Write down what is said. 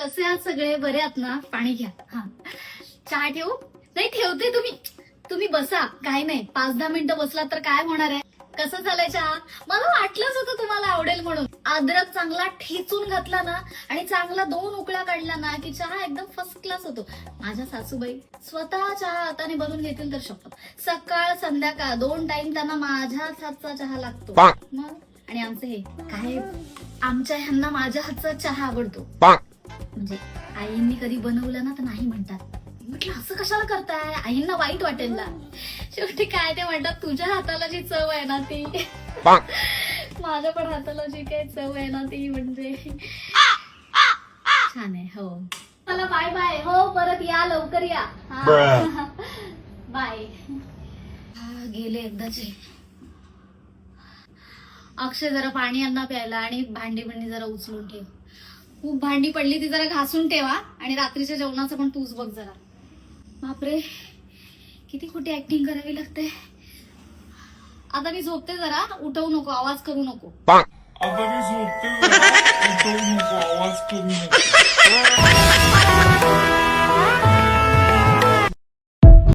कसे आहात सगळे बरे आहात ना? पाणी घ्या. हा. चहा ठेवू? नाही ठेवते तुम्ही. तुम्ही बसा. काय नाही. पाच दहा मिनिटं बसलात तर काय होणार आहे? कसं झालंय चहा? मला वाटलंच होतं तुम्हाला आवडेल म्हणून. अद्रक चांगला ठेचून घातला ना आणि चांगला दोन उकळ्या काढला ना की चहा एकदम फर्स्ट क्लास होतो. माझ्या सासूबाई स्वतः चहा हाताने बनवून घेतील तर शपथ. सकाळ संध्याकाळ दोन टाइम त्यांना माझ्याच हातचा चहा लागतो. मग? आणि आमचं हे काय? आमच्या ह्यांना माझ्या हातचा चहा आवडतो. म्हणजे आईंनी कधी बनवलं ना तर नाही म्हणतात. म्हटलं असं कशाला करताय? आईंना वाईट वाटेल ना. शेवटी काय ते म्हणतात तुझ्या हाताला जी चव आहे ना ती. माझ्या पण हाताला जी काही चव आहे ना ती म्हणजे छान आहे हो. चला बाय बाय हो परत या लवकर या. बाय गेले एकदाचे. अक्षय जरा पाणी आणा प्यायला आणि भांडी बिंडी जरा उचलून ठेव. खूप भांडी पडली ती जरा घासून ठेवा आणि रात्रीच्या जेवणाचं पण तूच बघ जरा. बापरे किती खोटी ऍक्टिंग करावी लागते. आता मी झोपते जरा उठवू नको आवाज करू नको. आता मी झोपते जरा, उठवू नको आवाज करू नको.